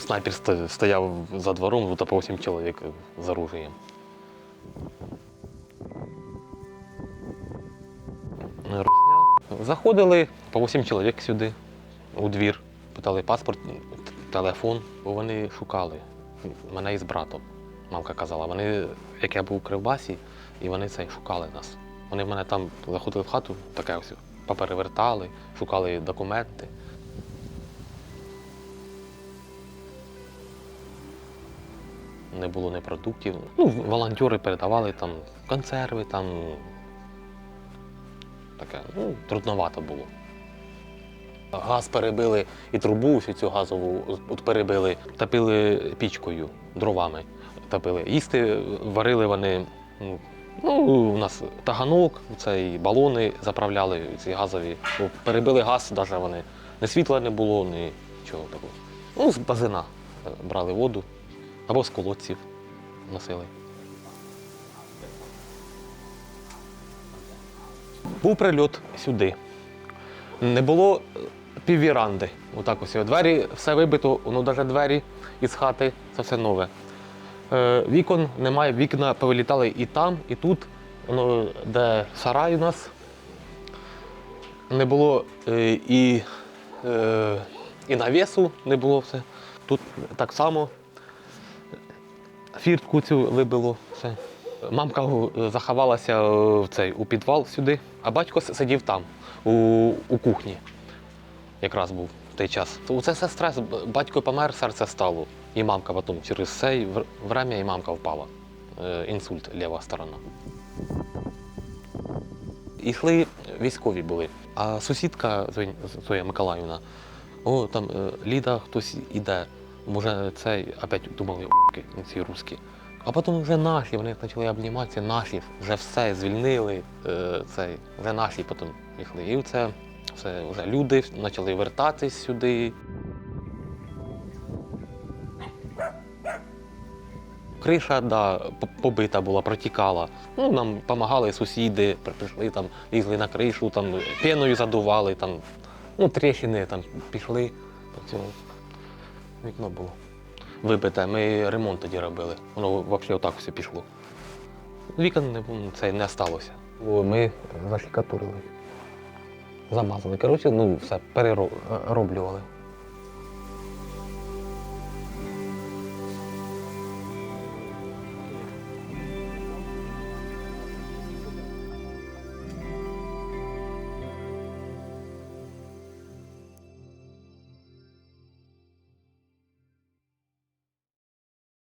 снайпер стояв за двором, тут по 8 чоловік з оружием. Заходили по 8 чоловік сюди, у двір, питали паспорт, телефон, бо вони шукали мене із братом. Мамка казала, вони, як я був у Кривбасі, і вони це шукали нас. Вони в мене там заходили в хату, таке ось поперевертали, шукали документи. Не було ні продуктів. Ну, волонтери передавали там консерви, там таке, ну, трудновато було. Газ перебили і трубу всю цю газову от перебили, топили пічкою, дровами топили. Їсти варили вони. ну, у нас таганок, цей балони заправляли ці газові. Перебили газ, навіть вони. Ні світла не було, ні чого такого. Ну, з базина е, брали воду або з колодців носили. Був прильот сюди. Не було е, піввіранди. Отак ось. Двері все вибито, ну навіть двері із хати це все нове. Е, вікон немає, вікна повилітали і там, і тут. Воно, де сарай у нас. Не було е, і, і навісу не було все. Тут так само фіртку цю вибило все. Мамка е, заховалася е, в цей, у підвал сюди, а батько сидів там, у, у кухні. Якраз був в той час. У Це все стрес. Батько помер, серце стало. І мамка потім через це вр- время і мамка впала. Е, Інсульт, ліва сторона. Йшли військові були. А сусідка Зоя- Миколаївна, о, там Ліда хтось іде. Може, цей опять думали, «О**ки, ці русські. А потім вже наші, вони почали обніматися, наші вже все звільнили, е, цей, вже наші потім їхали. І це все вже люди почали вертатись сюди. Криша да, побита була, протікала. Ну, нам допомагали сусіди, при- прийшли там, лізли на кришу, там, пеною задували, там, ну, тріщини там пішли. Вікно було. Вибите, ми ремонт тоді робили. Воно взагалі отак все пішло. Вікон не, це не сталося. Ми зашлікатурили. Замазали. Коротше, ну все перероблювали.